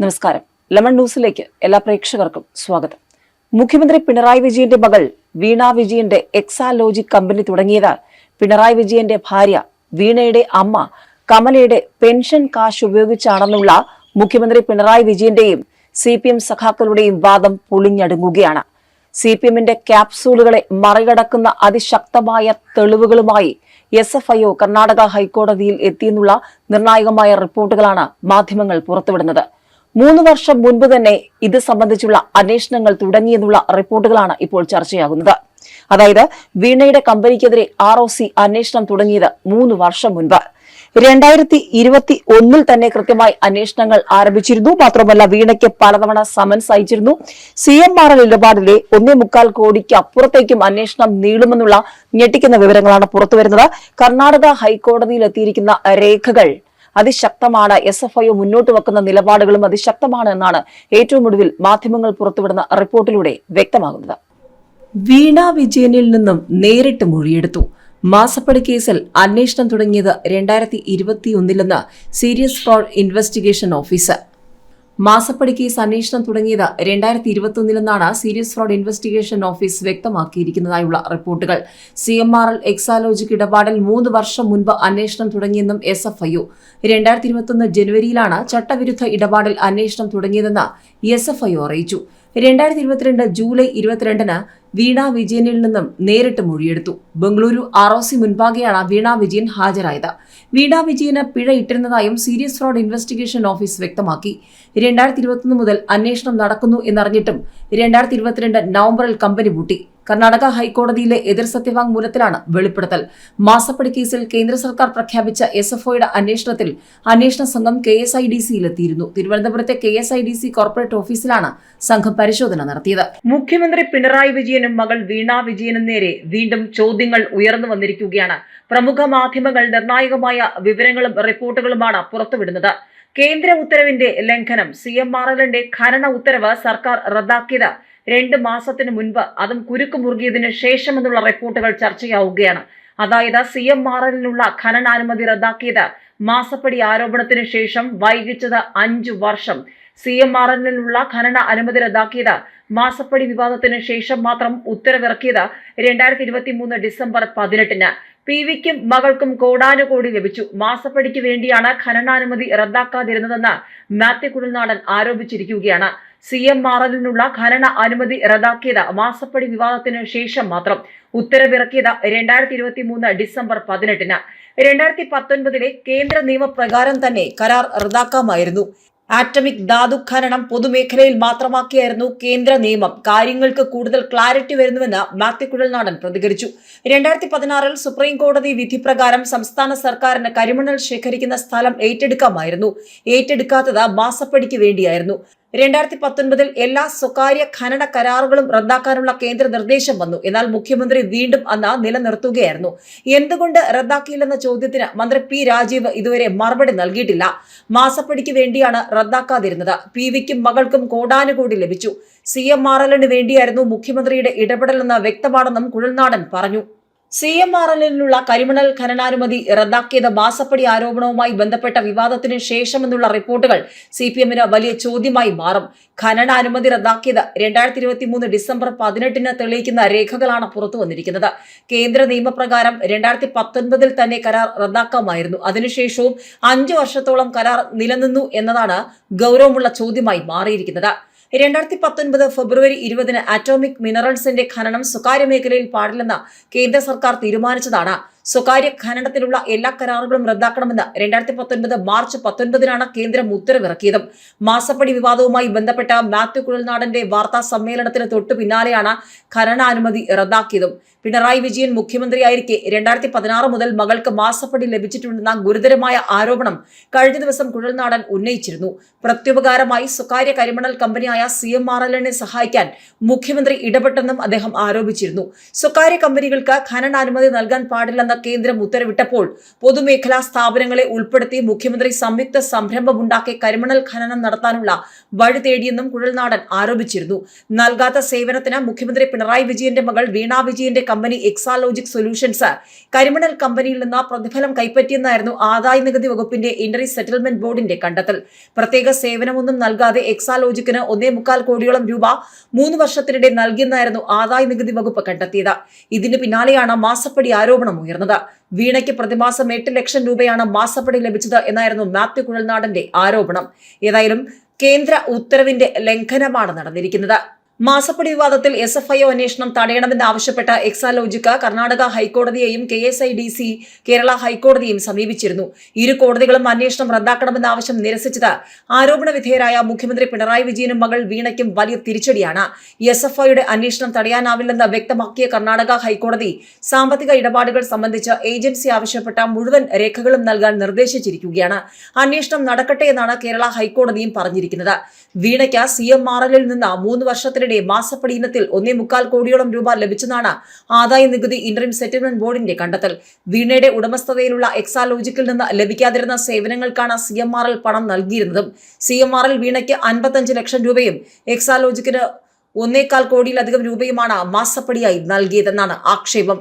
നമസ്കാരം. ലെമൺ ന്യൂസിലേക്ക് എല്ലാ പ്രേക്ഷകർക്കും സ്വാഗതം. മുഖ്യമന്ത്രി പിണറായി വിജയന്റെ മകൾ വീണ വിജയന്റെ എക്സാലോജിക് കമ്പനി തുടങ്ങിയത് പിണറായി വിജയന്റെ ഭാര്യ വീണയുടെ അമ്മ കമലയുടെ പെൻഷൻ കാശ് ഉപയോഗിച്ചാണെന്നുള്ള മുഖ്യമന്ത്രി പിണറായി വിജയന്റെയും സി പി എം സഖാക്കളുടെയും വാദം പൊളിഞ്ഞടുങ്ങുകയാണ്. സി പി എമ്മിന്റെ ക്യാപ്സൂളുകളെ മറികടക്കുന്ന അതിശക്തമായ തെളിവുകളുമായി S F I O Karnataka ഹൈക്കോടതിയിൽ എത്തിയെന്നുള്ള നിർണായകമായ റിപ്പോർട്ടുകളാണ് മാധ്യമങ്ങൾ പുറത്തുവിടുന്നത്. മൂന്ന് വർഷം മുൻപ് തന്നെ ഇത് സംബന്ധിച്ചുള്ള അന്വേഷണങ്ങൾ തുടങ്ങിയെന്നുള്ള റിപ്പോർട്ടുകളാണ് ഇപ്പോൾ ചർച്ചയാകുന്നത്. അതായത് വീണയുടെ കമ്പനിക്കെതിരെ ആർ ഒ സി അന്വേഷണം തുടങ്ങിയത് മൂന്ന് വർഷം മുൻപ്. രണ്ടായിരത്തി ഇരുപത്തി ഒന്നിൽ തന്നെ കൃത്യമായി അന്വേഷണങ്ങൾ ആരംഭിച്ചിരുന്നു. മാത്രമല്ല വീണയ്ക്ക് പലതവണ സമൻസ് അയച്ചിരുന്നു. സി എം ആർ എൽ ഇടപാടിലെ ഒന്നേ മുക്കാൽ കോടിക്ക് അപ്പുറത്തേക്കും അന്വേഷണം നീളുമെന്നുള്ള ഞെട്ടിക്കുന്ന വിവരങ്ങളാണ് പുറത്തുവരുന്നത്. കർണാടക ഹൈക്കോടതിയിൽ എത്തിയിരിക്കുന്ന രേഖകൾ അതിശക്തമാണ്. എസ് എഫ് ഐ മുന്നോട്ട് വെക്കുന്ന നിലപാടുകളും അതിശക്തമാണ് എന്നാണ് ഏറ്റവും ഒടുവിൽ മാധ്യമങ്ങൾ പുറത്തുവിടുന്ന റിപ്പോർട്ടിലൂടെ വ്യക്തമാകുന്നത്. വീണ വിജയനിൽ നിന്നും നേരിട്ട് മൊഴിയെടുത്തു. മാസപ്പടി കേസിൽ അന്വേഷണം തുടങ്ങിയത് രണ്ടായിരത്തി ഇരുപത്തിയൊന്നിലെന്ന് സീരിയസ് ഫ്രോഡ് ഇൻവെസ്റ്റിഗേഷൻ ഓഫീസർ. മാസപ്പടി കേസ് അന്വേഷണം തുടങ്ങിയത് രണ്ടായിരത്തി ഇരുപത്തൊന്നിലെന്നാണ് സീരിയസ് ഫ്രോഡ് ഇൻവെസ്റ്റിഗേഷൻ ഓഫീസ് വ്യക്തമാക്കിയിരിക്കുന്നതായുള്ള റിപ്പോർട്ടുകൾ. C M R L Exalogic ഇടപാടിൽ മൂന്ന് വർഷം മുൻപ് അന്വേഷണം തുടങ്ങിയെന്നും എസ് എഫ് ഐ യു രണ്ടായിരത്തി ഇരുപത്തൊന്ന് ജനുവരിയിലാണ് ചട്ടവിരുദ്ധ ഇടപാടിൽ അന്വേഷണം തുടങ്ങിയതെന്ന് എസ് എഫ് ഐ ഒ അറിയിച്ചു. രണ്ടായിരത്തി ഇരുപത്തിരണ്ട് ജൂലൈ ഇരുപത്തിരണ്ടിന് വീണ വിജയനിൽ നിന്നും നേരിട്ട് മൊഴിയെടുത്തു. ബംഗളൂരു ആർ ഒ സി മുൻപാകെയാണ് വീണ വിജയൻ ഹാജരായത്. വീണ വിജയന് പിഴ ഇട്ടിരുന്നതായും സീരിയസ് ഫ്രോഡ് ഇൻവെസ്റ്റിഗേഷൻ ഓഫീസ് വ്യക്തമാക്കി. രണ്ടായിരത്തി ഇരുപത്തൊന്ന് മുതൽ അന്വേഷണം നടക്കുന്നു എന്നറിഞ്ഞിട്ടും രണ്ടായിരത്തി ഇരുപത്തിരണ്ട് നവംബറിൽ കമ്പനി പൂട്ടി. കർണാടക ഹൈക്കോടതിയിലെ എതിർ സത്യവാങ്മൂലത്തിലാണ് വെളിപ്പെടുത്തൽ. മാസപ്പടി കേസിൽ കേന്ദ്ര സർക്കാർ പ്രഖ്യാപിച്ച എസ് എഫ് ഒയുടെ അന്വേഷണത്തിൽ അന്വേഷണ സംഘം കെ എസ് ഐ ഡി സിയിലെത്തിയിരുന്നു. തിരുവനന്തപുരത്തെ K S I D C corporate ഓഫീസിലാണ് സംഘം പരിശോധന നടത്തിയത്. മുഖ്യമന്ത്രി പിണറായി വിജയനും മകൾ വീണ വിജയനും നേരെ വീണ്ടും ചോദ്യങ്ങൾ ഉയർന്നു വന്നിരിക്കുകയാണ്. പ്രമുഖ മാധ്യമങ്ങൾ നിർണായകമായ വിവരങ്ങളും റിപ്പോർട്ടുകളുമാണ് പുറത്തുവിടുന്നത്. കേന്ദ്ര ഉത്തരവിന്റെ ലംഘനം സി എം ആർ എല്ലിന്റെ ഖനന ഉത്തരവ് സർക്കാർ റദ്ദാക്കിയത് രണ്ട് മാസത്തിന് മുൻപ് അതും കുരുക്ക് ശേഷം എന്നുള്ള റിപ്പോർട്ടുകൾ ചർച്ചയാവുകയാണ്. അതായത് സി എം ആർ എല്ലിനുള്ള ഖനനാനുമതി റദ്ദാക്കിയത് മാസപ്പടി ആരോപണത്തിന് ശേഷം വൈകിച്ചത് അഞ്ചു വർഷം. സി എം ആർ എല്ലിനുള്ള ഖനന അനുമതി റദ്ദാക്കിയത് മാസപ്പടി വിവാദത്തിന് ശേഷം മാത്രം ഉത്തരവിറക്കിയത് രണ്ടായിരത്തി ഇരുപത്തി മൂന്ന് ഡിസംബർ പതിനെട്ടിന്. പി വിക്കും മകൾക്കും കോടാനുകോടി ലഭിച്ചു. മാസപ്പടിക്ക് വേണ്ടിയാണ് ഖനനാനുമതി റദ്ദാക്കാതിരുന്നതെന്ന് മാത്യു കുഴൽനാടൻ ആരോപിച്ചിരിക്കുകയാണ്. സി എം ആർ എല്ലിനുള്ള ഖനന അനുമതി റദ്ദാക്കിയത് മാസപ്പടി വിവാദത്തിന് ശേഷം മാത്രം. ഉത്തരവിറക്കിയത് രണ്ടായിരത്തി ഇരുപത്തി മൂന്ന് ഡിസംബർ പതിനെട്ടിന്. രണ്ടായിരത്തി പത്തൊൻപതിലെ കേന്ദ്ര നിയമപ്രകാരം തന്നെ കരാർ റദ്ദാക്കാമായിരുന്നു. ആറ്റമിക് ധാതു ഖനനം പൊതുമേഖലയിൽ മാത്രമാക്കിയായിരുന്നു കേന്ദ്ര നിയമം. കാര്യങ്ങൾക്ക് കൂടുതൽ ക്ലാരിറ്റി വരുന്നുവെന്ന് മാത്യു കുഴൽനാടൻ പ്രതികരിച്ചു. രണ്ടായിരത്തി പതിനാറിൽ സുപ്രീം കോടതി വിധി പ്രകാരം സംസ്ഥാന സർക്കാരിന് കരിമണൽ ശേഖരിക്കുന്ന സ്ഥലം ഏറ്റെടുക്കാമായിരുന്നു. ഏറ്റെടുക്കാത്തത് മാസപ്പടിക്ക് വേണ്ടിയായിരുന്നു. രണ്ടായിരത്തി പത്തൊൻപതിൽ എല്ലാ സ്വകാര്യ ഖനന കരാറുകളും റദ്ദാക്കാനുള്ള കേന്ദ്ര നിർദ്ദേശം വന്നു. എന്നാൽ മുഖ്യമന്ത്രി വീണ്ടും അന്ന് നിലനിർത്തുകയായിരുന്നു. എന്തുകൊണ്ട് റദ്ദാക്കിയില്ലെന്ന ചോദ്യത്തിന് മന്ത്രി പി രാജീവ് ഇതുവരെ മറുപടി നൽകിയിട്ടില്ല. മാസപ്പടിക്ക് വേണ്ടിയാണ് റദ്ദാക്കാതിരുന്നത്. പി വിക്കും മകൾക്കും കോടാനുകൂടി ലഭിച്ചു. സി എം ആർ എല്ലിന് വേണ്ടിയായിരുന്നു മുഖ്യമന്ത്രിയുടെ ഇടപെടലെന്ന് വ്യക്തമാണെന്നും കുഴൽനാടൻ പറഞ്ഞു. സി എം ആർ എല്ലിനുള്ള കരിമണൽ ഖനനാനുമതി റദ്ദാക്കിയത് മാസപ്പടി ആരോപണവുമായി ബന്ധപ്പെട്ട വിവാദത്തിന് ശേഷമെന്നുള്ള റിപ്പോർട്ടുകൾ സി പി എമ്മിന് വലിയ ചോദ്യമായി മാറും. ഖനനാനുമതി റദ്ദാക്കിയത് രണ്ടായിരത്തി ഇരുപത്തി മൂന്ന് ഡിസംബർ പതിനെട്ടിന് തെളിയിക്കുന്ന രേഖകളാണ് പുറത്തു വന്നിരിക്കുന്നത്. കേന്ദ്ര നിയമപ്രകാരം രണ്ടായിരത്തി പത്തൊൻപതിൽ തന്നെ കരാർ റദ്ദാക്കാമായിരുന്നു. അതിനുശേഷവും അഞ്ചു വർഷത്തോളം കരാർ നിലനിന്നു എന്നതാണ് ഗൗരവമുള്ള ചോദ്യമായി മാറിയിരിക്കുന്നത്. രണ്ടായിരത്തി പത്തൊൻപത് ഫെബ്രുവരി ഇരുപതിന് അറ്റോമിക് മിനറൽസിന്റെ ഖനനം സ്വകാര്യ മേഖലയിൽ പാടില്ലെന്ന് കേന്ദ്ര സർക്കാർ തീരുമാനിച്ചതാണ്. സ്വകാര്യ ഖനനത്തിലുള്ള എല്ലാ കരാറുകളും റദ്ദാക്കണമെന്ന് രണ്ടായിരത്തി പത്തൊൻപത് മാർച്ച് പത്തൊൻപതിനാണ് കേന്ദ്രം ഉത്തരവിറക്കിയതും. മാസപ്പടി വിവാദവുമായി ബന്ധപ്പെട്ട മാത്യു കുഴൽനാടന്റെ വാർത്താ സമ്മേളനത്തിന് തൊട്ടു പിന്നാലെയാണ് ഖനനാനുമതി റദ്ദാക്കിയതും. പിണറായി വിജയൻ മുഖ്യമന്ത്രിയായിരിക്കെ രണ്ടായിരത്തി പതിനാറ് മുതൽ മകൾക്ക് മാസപ്പടി ലഭിച്ചിട്ടുണ്ടെന്ന ഗുരുതരമായ ആരോപണം കഴിഞ്ഞ ദിവസം കുഴൽനാടൻ ഉന്നയിച്ചിരുന്നു. പ്രത്യുപകാരമായി സ്വകാര്യ കരിമണൽ കമ്പനിയായ സി എം ആർ എല്ലിനെ സഹായിക്കാൻ മുഖ്യമന്ത്രി ഇടപെട്ടെന്നും അദ്ദേഹം ആരോപിച്ചിരുന്നു. സ്വകാര്യ കമ്പനികൾക്ക് ഖനനാനുമതി നൽകാൻ പാടില്ലെന്ന കേന്ദ്രം ഉത്തരവിട്ടപ്പോൾ പൊതുമേഖലാ സ്ഥാപനങ്ങളെ ഉൾപ്പെടുത്തി മുഖ്യമന്ത്രി സംയുക്ത സംരംഭമുണ്ടാക്കി കരിമണൽ ഖനനം നടത്താനുള്ള വഴി തേടിയെന്നും കുഴൽനാടൻ ആരോപിച്ചിരുന്നു. നൽകാത്ത സേവനത്തിന് മുഖ്യമന്ത്രി പിണറായി വിജയന്റെ മകൾ വീണ വിജയന്റെ കമ്പനി എക്സാലോജിക് സൊല്യൂഷൻസ്. കരിമണൽ കമ്പനിയിൽ നിന്ന് പ്രതിഫലം കൈപ്പറ്റിയെന്നായിരുന്നു ആദായ നികുതി വകുപ്പിന്റെ ഇന്ററി സെറ്റിൽമെന്റ് ബോർഡിന്റെ കണ്ടെത്തൽ. പ്രത്യേക സേവനമൊന്നും നൽകാതെ എക്സാലോജിക്കിന് ഒന്നേ മുക്കാൽ കോടിയോളം രൂപ മൂന്ന് വർഷത്തിനിടെ നൽകിയെന്നായിരുന്നു ആദായ നികുതി വകുപ്പ് കണ്ടെത്തിയത്. ഇതിന് പിന്നാലെയാണ് മാസപ്പടി ആരോപണം ഉയർന്നത് വീണയ്ക്ക് പ്രതിമാസം എട്ട് ലക്ഷം രൂപയാണ് മാസപ്പടി ലഭിച്ചത് എന്നായിരുന്നു മാത്യു കുഴൽനാടന്റെ ആരോപണം. ഏതായാലും കേന്ദ്ര ഉത്തരവിന്റെ ലംഘനമാണ് നടന്നിരിക്കുന്നത്. മാസപ്പടി വിവാദത്തിൽ എസ് എഫ് ഐ ഒ അന്വേഷണം തടയണമെന്നാവശ്യപ്പെട്ട Exalogic Karnataka ഹൈക്കോടതിയെയും K S I D C Kerala ഹൈക്കോടതിയെയും സമീപിച്ചിരുന്നു. ഇരു കോടതികളും അന്വേഷണം റദ്ദാക്കണമെന്ന ആവശ്യം നിരസിച്ചത് ആരോപണ വിധേയരായ മുഖ്യമന്ത്രി പിണറായി വിജയനും മകൾ വീണയ്ക്കും വലിയ തിരിച്ചടിയാണ്. എസ് എഫ് ഐയുടെ അന്വേഷണം തടയാനാവില്ലെന്ന് വ്യക്തമാക്കിയ കർണാടക ഹൈക്കോടതി സാമ്പത്തിക ഇടപാടുകൾ സംബന്ധിച്ച് ഏജൻസി ആവശ്യപ്പെട്ട മുഴുവൻ രേഖകളും നൽകാൻ നിർദ്ദേശിച്ചിരിക്കുകയാണ്. അന്വേഷണം നടക്കട്ടെ എന്നാണ് കേരള ഹൈക്കോടതിയും പറഞ്ഞിരിക്കുന്നത്. വീണയ്ക്ക് സി എം ആർ എല്ലിൽ നിന്ന് മൂന്ന് വർഷത്തിനിടെ മാസപ്പടി ഇനത്തിൽ ഒന്നേ മുക്കാൽ കോടിയോളം രൂപ ലഭിച്ചെന്നാണ് ആദായ നികുതി ഇന്ററിം സെറ്റിൽമെന്റ് ബോർഡിന്റെ കണ്ടെത്തൽ. വീണയുടെ ഉടമസ്ഥതയിലുള്ള എക്സാലോജിക്കിൽ നിന്ന് ലഭിക്കാതിരുന്ന സേവനങ്ങൾക്കാണ് സി എം ആർ എൽ പണം നൽകിയിരുന്നതും. സി എം ആർ എൽ വീണയ്ക്ക് അൻപത്തഞ്ച് ലക്ഷം രൂപയും എക്സാലോജിക്കിന് ഒന്നേകാൽ കോടിയിലധികം രൂപയുമാണ് മാസപ്പടിയായി നൽകിയതെന്നാണ് ആക്ഷേപം.